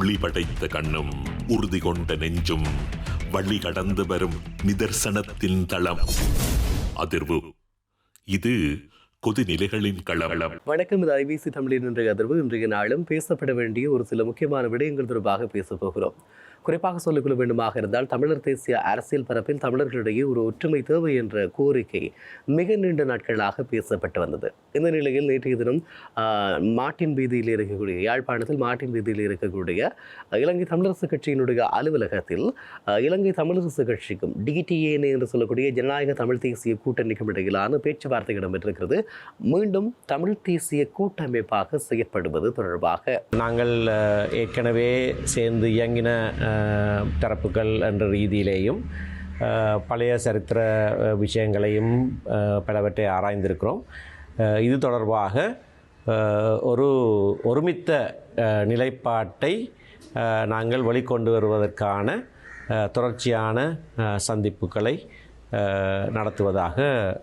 ஒளி படைத்த கண்ணும் உறுதி கொண்ட நெஞ்சும் வழி கடந்து வரும் நிதர்சனத்தின் தளம். அதிர்வு. இது கொதிநிலைகளின் களவளம் வணக்கம் இது ஐபிசி தமிழின் இன்றைய அதிர்வு. இன்றைய நாளும் பேசப்பட வேண்டிய ஒரு சில முக்கியமான விடயங்கள் தொடர்பாக பேசப் போகிறோம். குறிப்பாக சொல்லிக்கொள்ள வேண்டுமாக இருந்தால் தமிழர் தேசிய அரசியல் பரப்பில் தமிழர்களிடையே ஒரு ஒற்றுமை தேவை என்ற கோரிக்கை மிக நீண்ட நாட்களாக பேசப்பட்டு வந்தது. இந்த நிலையில் நேற்றைய தினம் மாட்டின் வீதியில் இருக்கக்கூடிய யாழ்ப்பாணத்தில் மாட்டின் வீதியில் இருக்கக்கூடிய இலங்கை தமிழரசு கட்சியினுடைய அலுவலகத்தில் இலங்கை தமிழரசு கட்சிக்கும் டிடிஏனே என்று சொல்லக்கூடிய ஜனநாயக தமிழ் தேசிய கூட்டணிக்கும் இடையிலான பேச்சுவார்த்தை இடம்பெற்றிருக்கிறது. மீண்டும் தமிழ் தேசிய கூட்டமைப்பாக செயற்படுவது தொடர்பாக நாங்கள் ஏற்கனவே சேர்ந்து இயங்கின தரப்புகள் என்ற ரீதியிலேயும் பழைய சரித்திர விஷயங்களையும் பலவற்றை ஆராய்ந்திருக்கிறோம். இது தொடர்பாக ஒரு ஒருமித்த நிலைப்பாட்டை நாங்கள் வெளிக்கொண்டு வருவதற்கான தொடர்ச்சியான சந்திப்புகளை நடத்துவதாக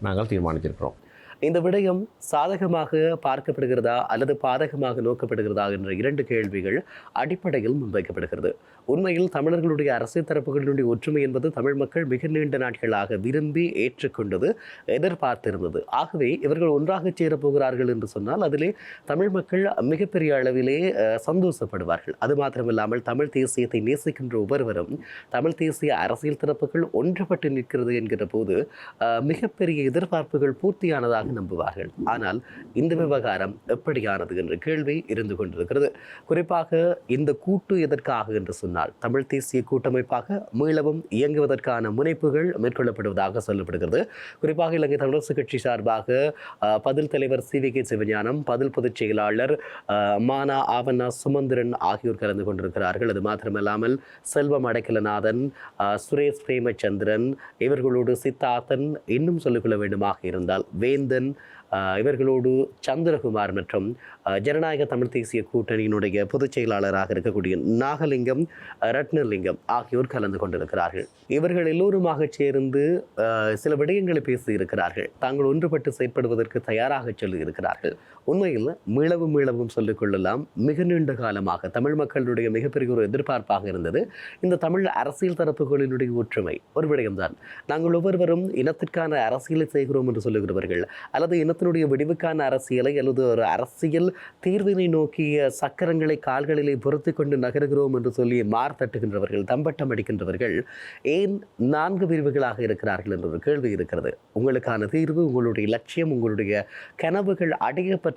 நாங்கள் தீர்மானித்திருக்கிறோம். இந்த விடயம் சாதகமாக பார்க்கப்படுகிறதா அல்லது பாதகமாக நோக்கப்படுகிறதா என்ற இரண்டு கேள்விகள் அடிப்படையில் முன்வைக்கப்படுகிறது. உண்மையில் தமிழர்களுடைய அரசியல் தரப்புகளினுடைய ஒற்றுமை என்பது தமிழ் மக்கள் மிக நீண்ட நாட்களாக விரும்பி ஏற்றுக்கொண்டது எதிர்பார்த்திருந்தது. ஆகவே இவர்கள் ஒன்றாக சேரப்போகிறார்கள் என்று சொன்னால் அதிலே தமிழ் மக்கள் மிகப்பெரிய அளவிலே சந்தோஷப்படுவார்கள். அது மாத்திரமில்லாமல் தமிழ் தேசியத்தை நேசிக்கின்ற ஒவ்வொருவரும் தமிழ் தேசிய அரசியல் தரப்புகள் ஒன்றுபட்டு நிற்கிறது என்கிற போது மிகப்பெரிய எதிர்பார்ப்புகள் பூர்த்தியானதாக நம்புவார்கள். ஆனால் இந்த விவகாரம் எப்படியானது என்ற கேள்வி இருந்து கொண்டிருக்கிறது. குறிப்பாக இந்த கூட்டு எதற்காக என்று சொன்னால் தமிழ் தேசிய கூட்டமைப்பாக மீளவும் இயங்குவதற்கான முனைப்புகள் மேற்கொள்ளப்படுவதாக சொல்லப்படுகிறது. குறிப்பாக இலங்கை தமிழரசு கட்சி சார்பாக பதில் தலைவர் சி வி கே சிவஞானம் பதில் பொதுச் செயலாளர் மானா ஆவண்ணா சுமந்திரன் ஆகியோர் கலந்து கொண்டிருக்கிறார்கள். அது மாத்திரமல்லாமல் செல்வம் அடைக்கலநாதன் சுரேஷ் பிரேமச்சந்திரன் இவர்களோடு சித்தார்த்தன் இன்னும் சொல்லிக்கொள்ள வேண்டுமாக இருந்தால் வேந்தன் அஹ், இவர்களோடு சந்திரகுமார் மற்றும் ஜனநாயக தமிழ் தேசிய கூட்டணியினுடைய பொதுச் செயலாளராக இருக்கக்கூடிய நாகலிங்கம் ரட்னலிங்கம் ரத்னலிங்கம் ஆகியோர் கலந்து கொண்டிருக்கிறார்கள். இவர்கள் எல்லோருமாக சேர்ந்து சில விடயங்களை பேசி இருக்கிறார்கள் தாங்கள் ஒன்றுபட்டு செயற்படுவதற்கு தயாராக சொல்லியிருக்கிறார்கள். உண்மையில் மீளவும் மீளவும் சொல்லிக் கொள்ளலாம். மிக நீண்ட காலமாக தமிழ் மக்களுடைய மிகப்பெரிய ஒரு எதிர்பார்ப்பாக இருந்தது. இந்த தமிழ் அரசியல் தரப்புகளினுடைய ஒற்றுமை ஒரு விடயம்தான். நாங்கள் ஒவ்வொருவரும் இனத்திற்கான அரசியலை செய்கிறோம் என்று சொல்லுகிறவர்கள் அல்லது இனத்தினுடைய விடிவுக்கான அரசியலை அல்லது ஒரு அரசியல் தீர்வினை நோக்கிய சக்கரங்களை கால்களிலே பொருத்தி கொண்டு நகருகிறோம் என்று சொல்லி மார் தட்டுகின்றவர்கள் தம்பட்டம் அடிக்கின்றவர்கள் ஏன் நான்கு பிரிவுகளாக இருக்கிறார்கள் என்ற ஒரு கேள்வி இருக்கிறது. உங்களுக்கான தீர்வு உங்களுடைய லட்சியம் உங்களுடைய கனவுகள்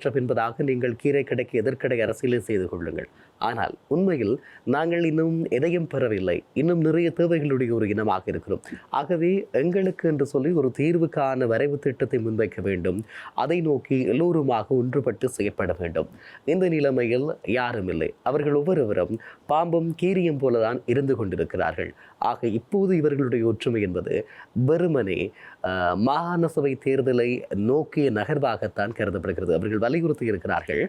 அடையப்பெற்ற பின்பதாக நீங்கள் கீரை கடைக்கு எதிர்க்கடை அரசியலை செய்து கொள்ளுங்கள். ஆனால் உண்மையில் நாங்கள் இன்னும் எதையும் பெறவில்லை. இன்னும் நிறைய தேவைகளுடைய ஒரு இனமாக இருக்கிறோம். ஆகவே எங்களுக்கு என்று சொல்லி ஒரு தீர்வுக்கான வரைவு திட்டத்தை முன்வைக்க வேண்டும். அதை நோக்கி எல்லோருமாக ஒன்றுபட்டு செய்யப்பட வேண்டும். இந்த நிலைமையில் யாரும் இல்லை. அவர்கள் ஒவ்வொருவரும் பாம்பும் கீரியும் போலதான் இருந்து கொண்டிருக்கிறார்கள். ஆக இப்போது இவர்களுடைய ஒற்றுமை என்பது வெறுமனே மாகாண சபை தேர்தலை நோக்கிய நகர்வாகத்தான் கருதப்படுகிறது. அவர்கள் வலியுறுத்தி இருக்கிறார்கள்.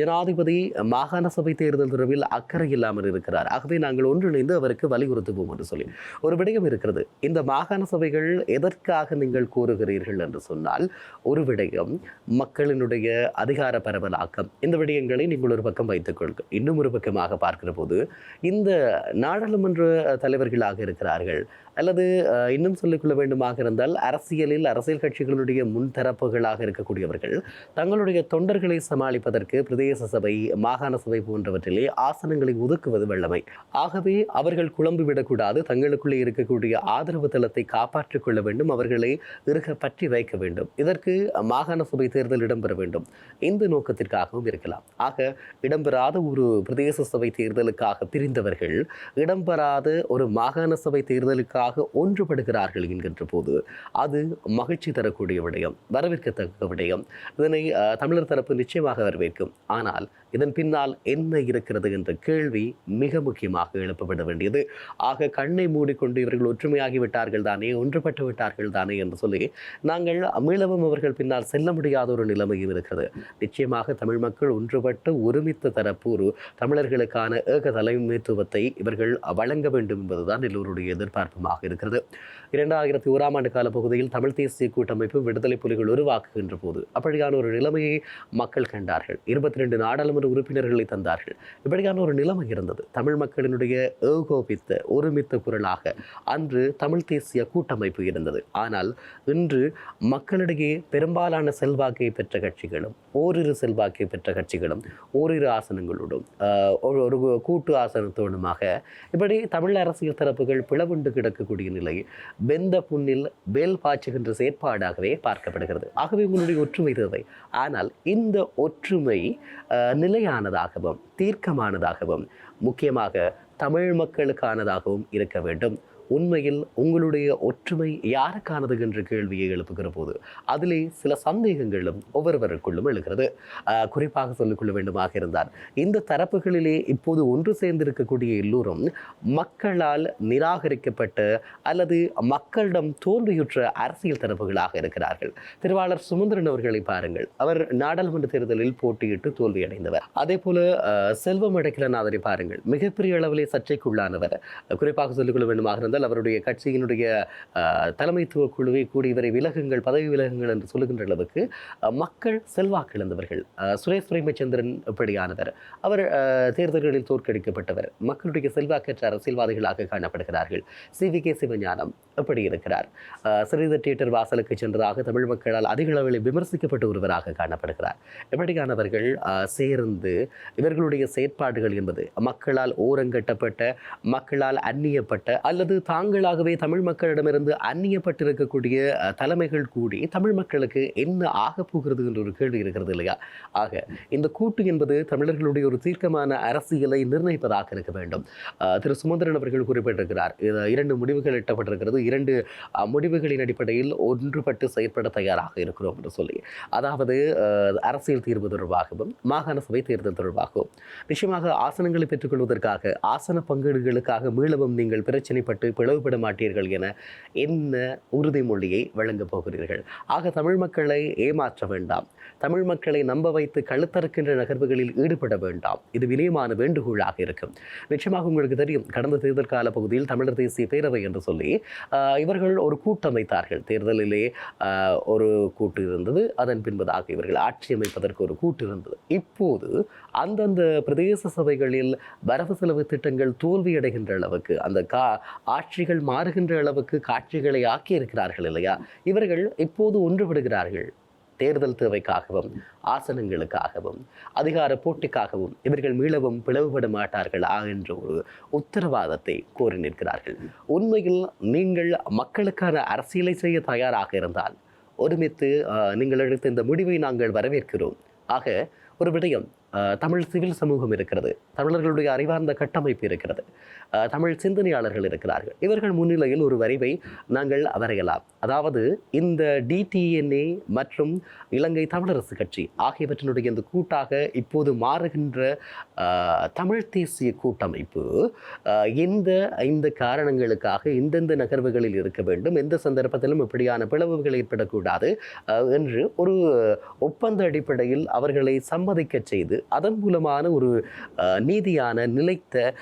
ஜனாதிபதி மாகாண சபை தேர்தல் தொடர்பில் அக்கறை இல்லாமல் இருக்கிறார். ஆகவே நாங்கள் ஒன்றிணைந்து அவருக்கு வலியுறுத்துவோம் என்று சொல்லி ஒரு விடயம் இருக்கிறது. இந்த மாகாண சபைகள் எதற்காக நீங்கள் கூறுகிறீர்கள் என்று சொன்னால் ஒரு விடயம் மக்களினுடைய அதிகார பரவலாக்கம். இந்த விடயங்களை நீங்கள் ஒரு பக்கம் வைத்துக் கொள்க. இன்னும் ஒரு பக்கமாக பார்க்கிற போது இந்த நாடாளுமன்ற தலைவர்களாக இருக்கிறார்கள். அல்லது இன்னும் சொல்லிக்கொள்ள வேண்டுமாக இருந்தால் அரசியலில் அரசியல் கட்சிகளுடைய முன்தரப்புகளாக இருக்கக்கூடியவர்கள் தங்களுடைய தொண்டர்களை சமாளிப்பதற்கு பிரதேச சபை மாகாண சபை போன்றவற்றிலே ஆசனங்களை ஒதுக்குவது வல்லமை. ஆகவே அவர்கள் குழம்பு விடக்கூடாது தங்களுக்குள்ளே இருக்கக்கூடிய ஆதரவு தளத்தை காப்பாற்றிக் கொள்ள வேண்டும் அவர்களை இருக பற்றி வைக்க வேண்டும். இதற்கு மாகாண சபை தேர்தல் இடம்பெற வேண்டும். இந்த நோக்கத்திற்காகவும் இருக்கலாம். ஆக இடம்பெறாத ஒரு பிரதேச சபை தேர்தலுக்காக பிரிந்தவர்கள் இடம்பெறாத ஒரு மாகாண சபை தேர்தலுக்காக மக்களுக்காக ஒன்றுபடுகிறார்கள் என்கின்ற போது அது மகிழ்ச்சி தரக்கூடிய விடயம் வரவேற்கத்தக்க விடயம். இதனை தமிழர் தரப்பு நிச்சயமாக வரவேற்கும். ஆனால் இதன் பின்னால் என்ன இருக்கிறது என்ற கேள்வி மிக முக்கியமாக எழுப்பப்பட வேண்டியது. ஆக கண்ணை மூடிக்கொண்டு இவர்கள் ஒற்றுமையாகி விட்டார்கள் தானே ஒன்றுபட்டு விட்டார்கள் தானே என்று சொல்லி நாங்கள் மீளவும் அவர்கள் பின்னால் செல்ல முடியாத ஒரு நிலைமையும் இருக்கிறது. நிச்சயமாக தமிழ் மக்கள் ஒன்றுபட்டு ஒருமித்த தரப்பு ஒரு தமிழர்களுக்கான ஏக தலைமைத்துவத்தை இவர்கள் வழங்க வேண்டும் என்பதுதான் எல்லோருடைய எதிர்பார்ப்புமாக இருக்கிறது. இரண்டாயிரத்தி ஓராம் ஆண்டு கால பகுதியில் தமிழ் தேசிய கூட்டமைப்பு விடுதலை புலிகள் உருவாக்குகின்ற போது அப்படியான ஒரு நிலைமையை மக்கள் கண்டார்கள். இருபத்தி ரெண்டு நாடாளுமன்ற உறுப்பினர்களை தந்தார்கள். இப்படியான ஒரு நிலைமை இருந்தது. தமிழ் மக்களினுடைய ஏகோபித்த ஒருமித்த குரலாக அன்று தமிழ் தேசிய கூட்டமைப்பு இருந்தது. ஆனால் இன்று மக்களிடையே பெரும்பாலான செல்வாக்கை பெற்ற கட்சிகளும் ஓரிரு செல்வாக்கை பெற்ற கட்சிகளும் ஓரிரு ஆசனங்களோடும் ஒரு ஒரு கூட்டு ஆசனத்தோடுமாக இப்படி தமிழ் அரசியல் தரப்புகள் பிளவுண்டு கிடக்கக்கூடிய நிலை வெந்த புண்ணில் வேல் பாய்ச்சுகின்ற செயற்பாடாகவே பார்க்கப்படுகிறது. ஆகவே உங்களுடைய ஒற்றுமை தேவை ஆனால் இந்த ஒற்றுமை நிலையானதாகவும் தீர்க்கமானதாகவும் முக்கியமாக தமிழ் மக்களுக்கானதாகவும் இருக்க வேண்டும். உண்மையில் உங்களுடைய ஒற்றுமை யாருக்கானது என்ற கேள்வியை எழுப்புகிற போது அதிலே சில சந்தேகங்களும் ஒவ்வொருவருக்குள்ளும் எழுகிறது. குறிப்பாக சொல்லிக்கொள்ள வேண்டுமாக இருந்தால் இந்த தரப்புகளிலே இப்போது ஒன்று சேர்ந்திருக்கக்கூடிய எல்லோரும் மக்களால் நிராகரிக்கப்பட்ட அல்லது மக்களிடம் தோல்வியுற்ற அரசியல் தரப்புகளாக இருக்கிறார்கள். திருவாளர் சுமந்திரன் அவர்களை பாருங்கள். அவர் நாடாளுமன்ற தேர்தலில் போட்டியிட்டு தோல்வியடைந்தவர். அதே போல செல்வம் அடைக்கலநாதரை பாருங்கள். மிகப்பெரிய அளவிலே சர்ச்சைக்குள்ளானவர். குறிப்பாக சொல்லிக்கொள்ள வேண்டுமாக இருந்தால் அவருடைய கட்சியினுடைய தலைமைத்துவ குழுவை கூடி இவரை விலகுங்கள் பதவி விலகுங்கள் என்று சொல்லுகின்ற அளவுக்கு மக்கள் செல்வாக்கு இழந்தவர்கள் சுரேஷ் பிரேமச்சந்திரன் இப்படியானவர். அவர் தேர்தல்களில் தோற்கடிக்கப்பட்டவர். மக்களுடைய செல்வாக்கற்ற அரசியல்வாதிகளாக காணப்படுகிறார்கள். சி. வி. கே. சிவஞானம் எப்படி இருக்கிறார். ஆஹ், ஸ்ரீதர் தியேட்டர் வாசலுக்கு சென்றதாக தமிழ் மக்களால் அதிக அளவில் விமர்சிக்கப்பட்டு ஒருவராக காணப்படுகிறார். எப்படியானவர்கள் சேர்ந்து இவர்களுடைய செயற்பாடுகள் என்பது மக்களால் ஓரங்கட்டப்பட்ட மக்களால் அந்நியப்பட்ட அல்லது தாங்களாகவே தமிழ் மக்களிடமிருந்து அந்நியப்பட்டிருக்கக்கூடிய தலைமைகள் கூடி தமிழ் மக்களுக்கு என்ன ஆகப்போகிறது என்ற ஒரு கேள்வி இருக்கிறது இல்லையா? ஆக இந்த கூட்டு என்பது தமிழர்களுடைய ஒரு தீர்க்கமான அரசியலை நிர்ணயிப்பதாக இருக்க வேண்டும். திரு சுமந்திரன் அவர்கள் குறிப்பிட்டிருக்கிறார். இது இரண்டு முடிவுகள் எட்டப்பட்டிருக்கிறது. இரண்டு முடிவுகளின் அடிப்படையில் ஒன்றுபட்டு செயற்பட தயாராக இருக்கிறோம் என்று சொல்லி. அதாவது அரசியல் தீர்வு தொடர்பாகவும் மாகாண சபை தேர்தல் தொடர்பாகவும். நிச்சயமாக ஆசனங்களை பெற்றுக்கொள்வதற்காக ஆசன பங்கீடுகளுக்காக மீளவும் நீங்கள் பிரச்சனைப்பட்டு பிளவுபட மாட்டீர்கள் என என்ன உறுதிமொழியை வழங்கப் போகிறீர்கள். ஆக தமிழ் மக்களை ஏமாற்ற வேண்டாம். தமிழ் மக்களை நம்ப வைத்து கழுத்தறுக்கின்ற நகர்வுகளில் ஈடுபட வேண்டாம். இது வினயமான வேண்டுகோளாக இருக்கும். நிச்சயமாக உங்களுக்கு தெரியும் கடந்த தேர்தல் கால பகுதியில் தமிழர் தேசிய பேரவை என்று சொல்லி இவர்கள் ஒரு கூட்டமைத்தார்கள். தேர்தலிலே ஒரு கூட்டு இருந்தது அதன் பின்பதாக இவர்கள் ஆட்சி அமைப்பதற்கு ஒரு கூட்டு இருந்தது. இப்போது அந்தந்த பிரதேச சபைகளில் வரவு செலவு திட்டங்கள் தோல்வியடைகின்ற அளவுக்கு அந்த கா ஆட்சிகள் மாறுகின்ற அளவுக்கு காட்சிகளை ஆக்கி இருக்கிறார்கள் இல்லையா? இவர்கள் இப்போது ஒன்றுபடுகிறார்கள் தேர்தல் தேவைக்காகவும் ஆசனங்களுக்காகவும் அதிகார போட்டிக்காகவும் இவர்கள் மீளவும் பிளவுபட மாட்டார்களா என்ற ஒரு உத்தரவாதத்தை கோரி நிற்கிறார்கள். உண்மையில் நீங்கள் மக்களுக்கான அரசியலை செய்ய தயாராக இருந்தால் ஒருமித்து நீங்கள் எடுத்த இந்த முடிவை நாங்கள் வரவேற்கிறோம். ஆக ஒரு விடயம் தமிழ் சிவில் சமூகம் இருக்கிறது. தமிழர்களுடைய அறிவார்ந்த கட்டமைப்பு இருக்கிறது. தமிழ் சிந்தனையாளர்கள் இருக்கிறார்கள். இவர்கள் முன்னிலையில் ஒரு வரிவை நாங்கள் வரையலாம். அதாவது இந்த டிடிஎன்ஏ மற்றும் இலங்கை தமிழரசு கட்சி ஆகியவற்றினுடைய இந்த கூட்டாக இப்போது மாறுகின்ற தமிழ் தேசிய கூட்டமைப்பு எந்த இந்த இந்த காரணங்களுக்காக இந்தெந்த நகர்வுகளில் இருக்க வேண்டும் எந்த சந்தர்ப்பத்திலும் இப்படியான பிளவுகள் ஏற்படக்கூடாது என்று ஒரு ஒப்பந்த அடிப்படையில் அவர்களை சம்மதிக்க செய்து அதன் மூலமான ஒரு நீதியான நிலைத்த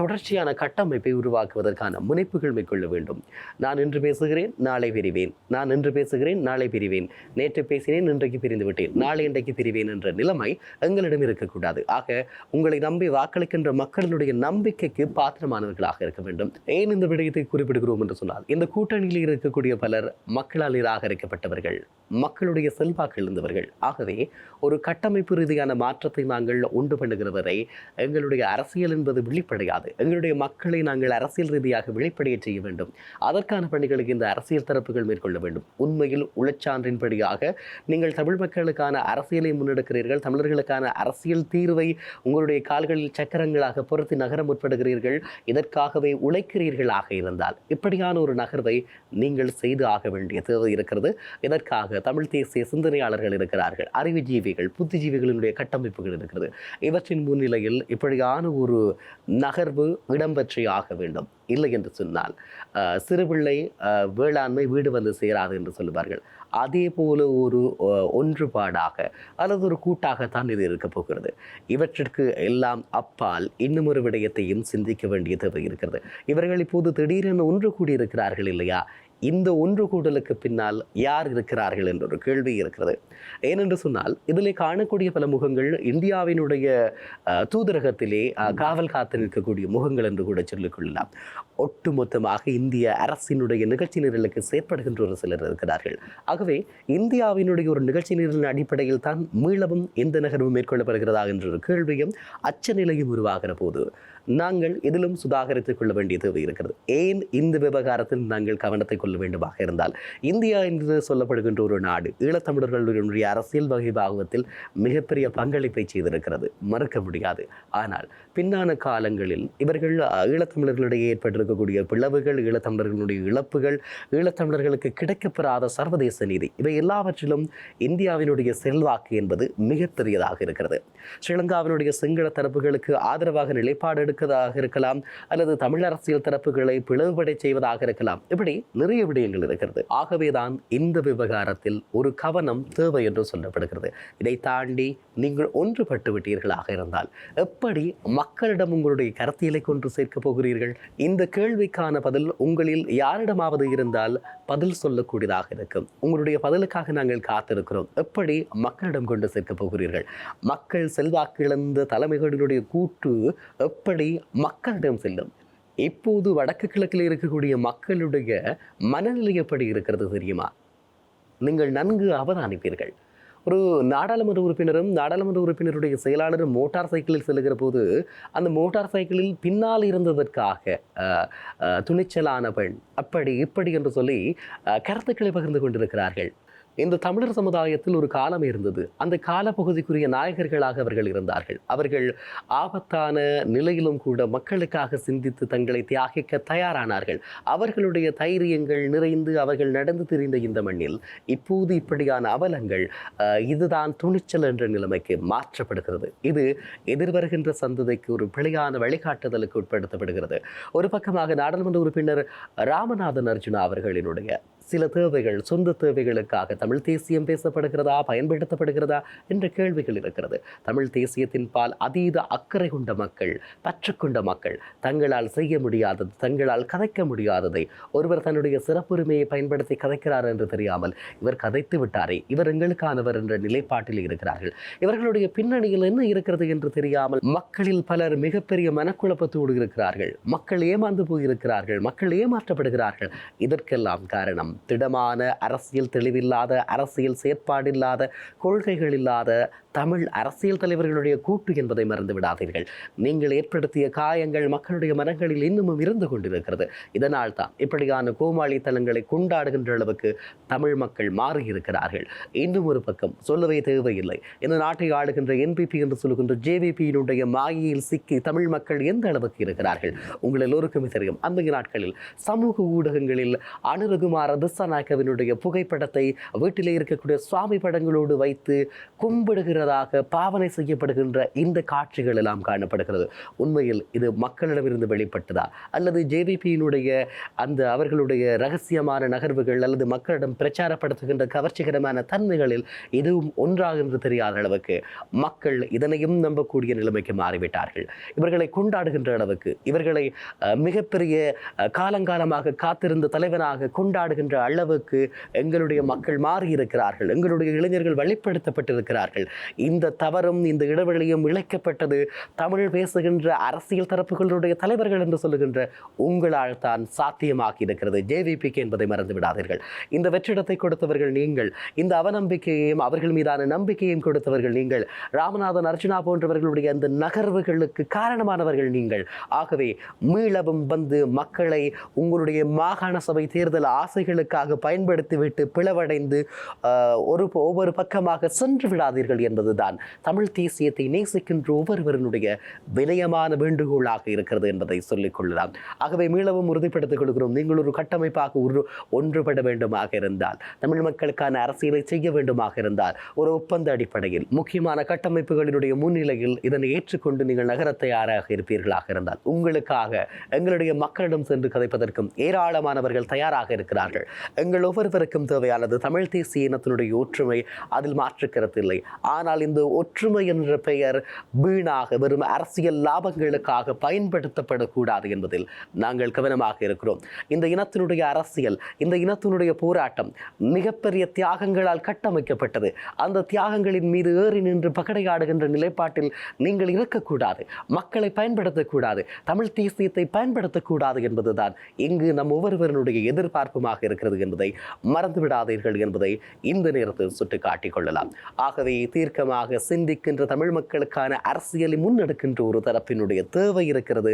தொடர்ச்சியான கட்டமைப்பை உருவாக்குவதற்கான முனைப்புகள் மேற்கொள்ள வேண்டும். நான் இன்று பேசுகிறேன் நாளை பிரிவேன். நான் இன்று பேசுகிறேன் நாளை பிரிவேன். நேற்று பேசினேன் இன்றைக்கு பிரிந்து விட்டேன் நாளை இன்றைக்கு பிரிவேன் என்ற நிலைமை எங்களிடம் இருக்கக்கூடாது. ஆக உங்களை நம்பி வாக்களிக்கின்ற மக்களுடைய நம்பிக்கைக்கு பாத்திரமானவர்களாக இருக்க வேண்டும். ஏன் இந்த விடயத்தை குறிப்பிடுகிறோம் என்று சொன்னால் இந்த கூட்டணியில் இருக்கக்கூடிய பலர் மக்களால் நிராகரிக்கப்பட்டவர்கள் மக்களுடைய செல்வாக்கு இழந்தவர்கள் ஆகவே ஒரு கட்டமைப்பு ரீதியான மாற்றத்தை நாங்கள் உண்டு பண்ணுகிறவரை எங்களுடைய அரசியல் என்பது வெளிப்படையாது. எங்களுடைய மக்களை நாங்கள் அரசியல் ரீதியாக வெளிப்படைய செய்ய வேண்டும். அதற்கான பணிகளுக்கு இந்த அரசியல் தரப்புகள் மேற்கொள்ள வேண்டும். உண்மையில் உளச்சான்றின்படியாக நீங்கள் தமிழ் மக்களுக்கான அரசியலை முன்னெடுக்கிறீர்கள் தமிழர்களுக்கான அரசியல் தீர்வை உங்களுடைய கால்களில் சக்கரங்களாக பொருத்தி நகர முற்படுகிறீர்கள் இதற்காகவே உழைக்கிறீர்களாக இருந்தால் இப்படியான ஒரு நகர்வை நீங்கள் செய்து ஆக வேண்டிய தேவை இருக்கிறது. இதற்காக தமிழ் தேசிய சிந்தனையாளர்கள் இருக்கிறார்கள். அறிவுஜீவிகள் புத்திஜீவிகளினுடைய கட்டமைப்புகள் இருக்கிறது இவற்றின் முன்னிலையில் இப்படியான ஒரு நகர்வு இடம்பெற்றே ஆக வேண்டும். இல்லை என்று சொன்னால் சிறுபிள்ளை வேளாண்மை வீடு வந்து சேராது என்று சொல்லுவார்கள். அதே போல ஒரு ஒன்றுபாடாக அல்லது ஒரு கூட்டாகத்தான் இது இருக்க போகிறது. இவற்றிற்கு எல்லாம் அப்பால் இன்னும் ஒரு விடயத்தையும் சிந்திக்க வேண்டிய தேவை இருக்கிறது. இவர்கள் இப்போது திடீரென ஒன்று கூடியிருக்கிறார்கள் இல்லையா? இந்த ஒன்று கூடலுக்கு பின்னால் யார் இருக்கிறார்கள் என்ற ஒரு கேள்வி இருக்கிறது. ஏனென்று சொன்னால் இதிலே காணக்கூடிய பல முகங்கள் இந்தியாவினுடைய தூதரகத்திலே காவல் காத்து நிற்கக்கூடிய முகங்கள் என்று கூட சொல்லிக்கொள்ளலாம் ஒட்டுமொத்தமாக இந்திய அரசினுடைய நிகழ்ச்சி நிரலுக்கு செயற்படுகின்ற ஒரு சிலர் இருக்கிறார்கள். ஆகவே இந்தியாவினுடைய ஒரு நிகழ்ச்சி நிரலின் அடிப்படையில் தான் மீளவும் எந்த நகர்வு மேற்கொள்ளப்படுகிறதா என்ற ஒரு கேள்வியும் அச்ச நிலையும் உருவாகிற போது நாங்கள் இதிலும் சுதாகரித்துக் கொள்ள வேண்டிய தேவை இருக்கிறது. ஏன் இந்த விவகாரத்தில் நாங்கள் கவனத்தை கொள்ள வேண்டுமாக இருந்தால்? இந்தியா என்று சொல்லப்படுகின்ற ஒரு நாடு ஈழத்தமிழர்களுடைய அரசியல் வகை பாகத்தில் மிகப்பெரிய பங்களிப்பை செய்திருக்கிறது. மறுக்க முடியாது. ஆனால் பின்னான காலங்களில் இவர்கள் ஈழத்தமிழர்களிடையே ஏற்பட்டிருக்கக்கூடிய பிளவுகள் ஈழத்தமிழர்களுடைய இழப்புகள் ஈழத்தமிழர்களுக்கு கிடைக்கப்பெறாத சர்வதேச நீதி இவை எல்லாவற்றிலும் இந்தியாவினுடைய செல்வாக்கு என்பது மிகப்பெரியதாக இருக்கிறது. ஸ்ரீலங்காவினுடைய சிங்கள தரப்புகளுக்கு ஆதரவாக நிலைப்பாடு இருக்கிறதாக இருக்கலாம் அல்லது தமிழ் அரசியல் தரப்புகளை பிளவுபடை செய்வதாக இருக்கலாம். இப்படி நிறைய விடயங்கள் இருக்கிறது. ஆகவேதான் இந்த விவகாரத்தில் ஒரு கவனம் தேவை என்று சொல்லப்படுகிறது. இதை தாண்டி நீங்கள் ஒன்றுபட்டு விட்டீர்களாக இருந்தால் எப்படி மக்களிடம் உங்களுடைய கருத்தியலை கொண்டு சேர்க்கப் போகிறீர்கள்? இந்த கேள்விக்கான பதில் உங்களில் யாரிடமாவது இருந்தால் பதில் சொல்லக்கூடியதாக இருக்கும். உங்களுடைய பதிலுக்காக நாங்கள் காத்திருக்கிறோம். எப்படி மக்களிடம் கொண்டு சேர்க்கப் போகிறீர்கள்? மக்கள் செல்வாக்கு இழந்த தலைமைகளினுடைய கூட்டு எப்படி மக்களிடம் செல்லும். இப்போது வடக்கு கிழக்கில் இருக்கக்கூடிய மக்களுடைய மனநிலை எப்படி இருக்கிறது தெரியுமா? நீங்கள் நன்கு அவதானிப்பீர்கள். ஒரு நாடாளுமன்ற உறுப்பினரும் நாடாளுமன்ற உறுப்பினருடைய செயலாளரும் மோட்டார் சைக்கிளில் செல்லுகிற போது அந்த மோட்டார் சைக்கிளில் பின்னால் இருந்ததற்காக அஹ், துணிச்சலான பெண் அப்படி இப்படி என்று சொல்லி கருத்துக்களை பகிர்ந்து கொண்டிருக்கிறார்கள். இந்த தமிழர் சமுதாயத்தில் ஒரு காலம் இருந்தது. அந்த காலப்பகுதிக்குரிய நாயகர்களாக அவர்கள் இருந்தார்கள். அவர்கள் ஆபத்தான நிலையிலும் கூட மக்களுக்காக சிந்தித்து தங்களை தியாகிக்க தயாரானார்கள். அவர்களுடைய தைரியங்கள் நிறைந்து அவர்கள் நடந்து திரிந்த இந்த மண்ணில் இப்போது இப்படியான அவலங்கள் இதுதான் துணிச்சல் என்ற நிலைமைக்கு மாற்றப்படுகிறது. இது எதிர்வருகின்ற சந்ததிக்கு ஒரு பிழையான வழிகாட்டுதலுக்கு உட்படுத்தப்படுகிறது. ஒரு பக்கமாக நாடாளுமன்ற உறுப்பினர் ராமநாதன் அர்ஜுனா அவர்களினுடைய சில தேவைகள் சொந்த தேவைகளுக்காக தமிழ் தேசியம் பேசப்படுகிறதா பயன்படுத்தப்படுகிறதா என்ற கேள்விகள் இருக்கிறது. தமிழ் தேசியத்தின் பால் அதீத அக்கறை கொண்ட மக்கள் பற்று கொண்ட மக்கள் தங்களால் செய்ய முடியாதது தங்களால் கதைக்க முடியாததை ஒருவர் தன்னுடைய சிறப்புரிமையை பயன்படுத்தி கதைக்கிறார் என்று தெரியாமல் இவர் கதைத்து விட்டாரே இவர் எங்களுக்கானவர் என்ற நிலைப்பாட்டில் இருக்கிறார்கள். இவர்களுடைய பின்னணியில் என்ன இருக்கிறது என்று தெரியாமல் மக்களில் பலர் மிகப்பெரிய மனக்குழப்பத்தோடு இருக்கிறார்கள். மக்கள் ஏமாந்து போயிருக்கிறார்கள் மக்கள் ஏமாற்றப்படுகிறார்கள். இதற்கெல்லாம் காரணம் திடமான அரசியல் தெளிவில்லாத அரசியல் செயற்பாடில்லாத கொள்கைகள் இல்லாத தமிழ் அரசியல் தலைவர்களுடைய கூட்டு என்பதை மறந்து விடாதீர்கள். நீங்கள் ஏற்படுத்திய காயங்கள் மக்களுடைய மனங்களில் இன்னமும் இருந்து கொண்டிருக்கிறது. இதனால் தான் இப்படியான கோமாளித்தனங்களை கொண்டாடுகின்ற அளவுக்கு தமிழ் மக்கள் மாறியிருக்கிறார்கள். இன்னும் ஒரு பக்கம் சொல்லவே தேவையில்லை. இந்த நாட்டை ஆளுகின்ற என்பிபி என்று சொல்லுகின்ற ஜேவிபியினுடைய மாயையில் சிக்கி தமிழ் மக்கள் எந்த அளவுக்கு இருக்கிறார்கள்? உங்கள் எல்லோருக்குமே தெரியும். அந்த நாட்களில் சமூக ஊடகங்களில் அனுரகுமார திசாநாயக்கவினுடைய புகைப்படத்தை வீட்டிலே இருக்கக்கூடிய சுவாமி படங்களோடு வைத்து கும்பிடுகிற முன்னதாக பாவனை செய்யப்படுகின்ற இந்த காட்சிகள் எல்லாம் காணப்படுகிறது. உண்மையில் இது மக்களிடமிருந்து வெளிப்பட்டதா? அல்லது ஜேவிபியினுடைய அந்த அவர்களுடைய ரகசியமான நகர்வுகள் அல்லது மக்களிடம் பிரச்சாரப்படுத்துகின்ற கவர்ச்சிகரமான தன்மைகளில் இதுவும் ஒன்றாக என்று தெரியாத அளவுக்கு மக்கள் இதனையும் நம்பக்கூடிய நிலைமைக்கு மாறிவிட்டார்கள். இவர்களை கொண்டாடுகின்ற அளவுக்கு இவர்களை மிகப்பெரிய காலங்காலமாக காத்திருந்த தலைவனாக கொண்டாடுகின்ற அளவுக்கு எங்களுடைய மக்கள் மாறியிருக்கிறார்கள். எங்களுடைய இளைஞர்கள் வழிப்படுத்தப்பட்டிருக்கிறார்கள். இந்த தவறும் இந்த இடைவெளியும் இழைக்கப்பட்டது. தமிழ் பேசுகின்ற அரசியல் தரப்புகளுடைய தலைவர்கள் என்று சொல்லுகின்ற உங்களால் தான் சாத்தியமாகி இருக்கிறது. ஜேவிபிக்கு என்பதை மறந்து விடாதீர்கள். இந்த வெற்றிடத்தை கொடுத்தவர்கள் நீங்கள் இந்த அவநம்பிக்கையையும் அவர்கள் மீதான நம்பிக்கையும் கொடுத்தவர்கள் நீங்கள் ராமநாதன் அர்ஜுனா போன்றவர்களுடைய அந்த நகர்வுகளுக்கு காரணமானவர்கள் நீங்கள். ஆகவே மீளவும் வந்து மக்களை உங்களுடைய மாகாண சபை தேர்தல் ஆசைகளுக்காக பயன்படுத்திவிட்டு பிளவடைந்து ஒரு ஒவ்வொரு பக்கமாக சென்று விடாதீர்கள் என்பது என்பதுதான் தமிழ் தேசியத்தை நேசிக்கின்ற ஒவ்வொருவருடைய வினயமான வேண்டுகோளாக இருக்கிறது என்பதை சொல்லிக் கொள்ளலாம். ஆகவே மீளவும் உறுதிப்படுத்திக் கொள்கிறோம். நீங்கள் ஒரு கட்டமைப்பாக உரு ஒன்றுபட வேண்டுமாக இருந்தால் தமிழ் மக்களுக்கான அரசியலை செய்ய வேண்டுமாக இருந்தால் ஒரு ஒப்பந்த அடிப்படையில் முக்கியமான கட்டமைப்புகளினுடைய முன்னிலையில் இதனை ஏற்றுக்கொண்டு நீங்கள் நகர தயாராக இருப்பீர்களாக இருந்தால் உங்களுக்காக எங்களுடைய மக்களிடம் சென்று கதைப்பதற்கும் ஏராளமானவர்கள் தயாராக இருக்கிறார்கள். எங்கள் ஒவ்வொருவருக்கும் தேவையானது தமிழ் தேசிய இனத்தினுடைய ஒற்றுமை அதில் மாற்றுக்கிறது இல்லை. ஆனால் இந்த ஒற்றுமை என்ற பெயர் வீணாக வெறும் அரசியல் லாபங்களுக்காக பயன்படுத்தப்படக்கூடாது என்பதில் நாங்கள் கவனமாக இருக்கிறோம். இந்த இனத்தினுடைய அரசியல் இந்த இனத்தினுடைய போராட்டம் மிகப்பெரிய தியாகங்களால் கட்டமைக்கப்பட்டது. அந்த தியாகங்களின் மீது ஏறி நின்று பகடையாடுகின்ற நிலைப்பாட்டில் நீங்கள் இருக்கக்கூடாது மக்களை பயன்படுத்தக்கூடாது தமிழ் தேசியத்தை பயன்படுத்தக்கூடாது என்பதுதான் இங்கு நம் ஒவ்வொருவருடைய எதிர்பார்ப்புமாக இருக்கிறது என்பதை மறந்து விடாதீர்கள் என்பதை இந்த நேரத்தில் சுட்டிக்காட்டிக் கொள்ளலாம். ஆகவே தீர்க்க தீர்க்கமாக சிந்திக்கின்ற தமிழ் மக்களுக்கான அரசியலை முன்னெடுக்கின்ற ஒரு தரப்பினுடைய தேவை இருக்கிறது.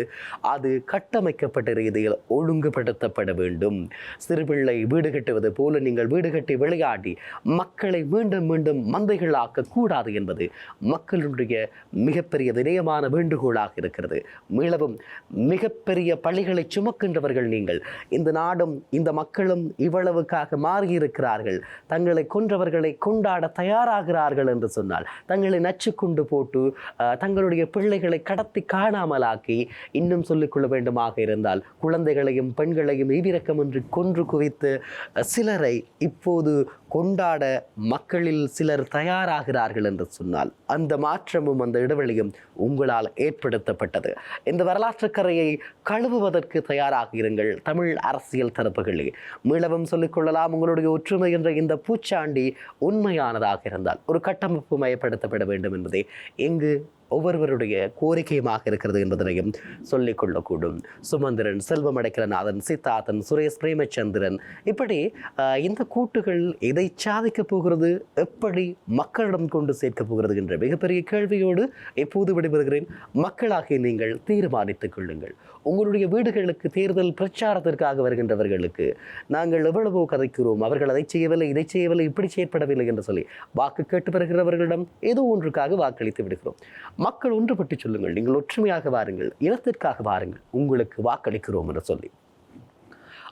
அது கட்டமைக்கப்பட்ட ரீதியில் ஒழுங்குபடுத்தப்பட வேண்டும். சிறுபிள்ளை வீடு கட்டுவது போல நீங்கள் வீடு கட்டி விளையாடி மக்களை மீண்டும் மீண்டும் மந்தைகளாக்க கூடாது என்பது மக்களுடைய மிகப்பெரிய வினயமான வேண்டுகோளாக இருக்கிறது. மீளவும் மிகப்பெரிய பழிகளை சுமக்கின்றவர்கள் நீங்கள் இந்த நாடும் இந்த மக்களும் இவ்வளவுக்காக மாறியிருக்கிறார்கள். தங்களை கொன்றவர்களை கொண்டாட தயாராகிறார்கள் என்று சொன்னால் தங்களை நச்சு கொண்டு போட்டு தங்களுடைய பிள்ளைகளை கடத்தி காணாமலாக்கி இன்னும் சொல்லிக்கொள்ள வேண்டுமாக இருந்தால் குழந்தைகளையும் பெண்களையும் ஈவிரக்கமின்றி கொன்று குவித்து சிலரை இப்போது கொண்டாட மக்களில் சிலர் தயாராகிறார்கள் என்று சொன்னால் அந்த மாற்றமும் அந்த இடைவெளியும் உங்களால் ஏற்படுத்தப்பட்டது. இந்த வரலாற்று கரையை கழுவுவதற்கு தயாராக இருங்கள். தமிழ் அரசியல் தரப்புகளே மீளவும் சொல்லிக்கொள்ளலாம் உங்களுடைய ஒற்றுமை என்ற இந்த பூச்சாண்டி உண்மையானதாக இருந்தால் ஒரு கட்டமைப்பு மயப்படுத்தப்பட வேண்டும் என்பதே. இங்கு ஒவ்வொருவருடைய கோரிக்கையுமாக இருக்கிறது என்பதனையும் சொல்லிக் கொள்ளக்கூடும் சுமந்திரன் செல்வம் அடைக்கலநாதன் சித்தார்த்தன் சுரேஷ் பிரேமச்சந்திரன் இப்படி இந்த கூட்டுகள் எதை சாதிக்கப் போகிறது? எப்படி மக்களிடம் கொண்டு சேர்க்கப் போகிறது என்ற மிகப்பெரிய கேள்வியோடு எப்போது விடைபெறுகிறேன்? மக்களாகிய நீங்கள் தீர்மானித்துக் கொள்ளுங்கள். உங்களுடைய வீடுகளுக்கு தேர்தல் பிரச்சாரத்திற்காக வருகின்றவர்களுக்கு நாங்கள் எவ்வளவோ கதைக்கிறோம். அவர்கள் அதை செய்யவில்லை இதை செய்யவில்லை இப்படி செயற்படவில்லை என்று சொல்லி வாக்கு கேட்டு வருகிறவர்களிடம் ஏதோ ஒன்றுக்காக வாக்களித்து விடுகிறோம். மக்கள் ஒன்றுபட்டு சொல்லுங்கள். நீங்கள் ஒற்றுமையாக வாருங்கள். இனத்திற்காக வாருங்கள். உங்களுக்கு வாக்களிக்கிறோம் என்று சொல்லி.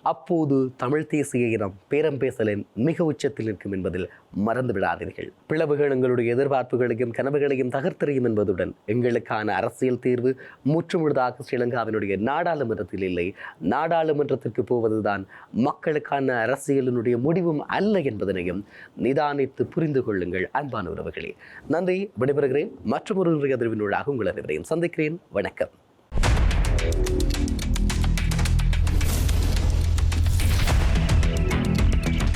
அப்போது தமிழ் தேசிய இனம் பேரம் பேசலின் மிக உச்சத்தில் நிற்கும் என்பதில் மறந்து விடாதீர்கள் பிளவுகள் எங்களுடைய எதிர்பார்ப்புகளையும் கனவுகளையும் தகர்த்தறியும் என்பதுடன் எங்களுக்கான அரசியல் தீர்வு முற்றுமுழுதாக ஸ்ரீலங்காவினுடைய நாடாளுமன்றத்தில் இல்லை. நாடாளுமன்றத்திற்கு போவதுதான் மக்களுக்கான அரசியலினுடைய முடிவும் அல்ல என்பதனையும் நிதானித்து புரிந்து கொள்ளுங்கள் அன்பான உறவுகளே. நன்றி விடைபெறுகிறேன். மற்றும் ஒரு இன்றைய அதிர்வினூடாக உங்கள் அனைவரையும் சந்திக்கிறேன். வணக்கம்.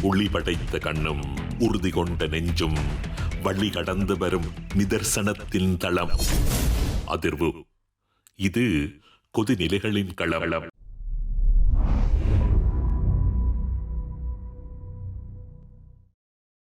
உளி படைத்த கண்ணும் உறுதி கொண்ட நெஞ்சும் வழி கடந்து வரும் நிதர்சனத்தின் தளம். அதிர்வு. இது கொதிநிலைகளின் களவளம்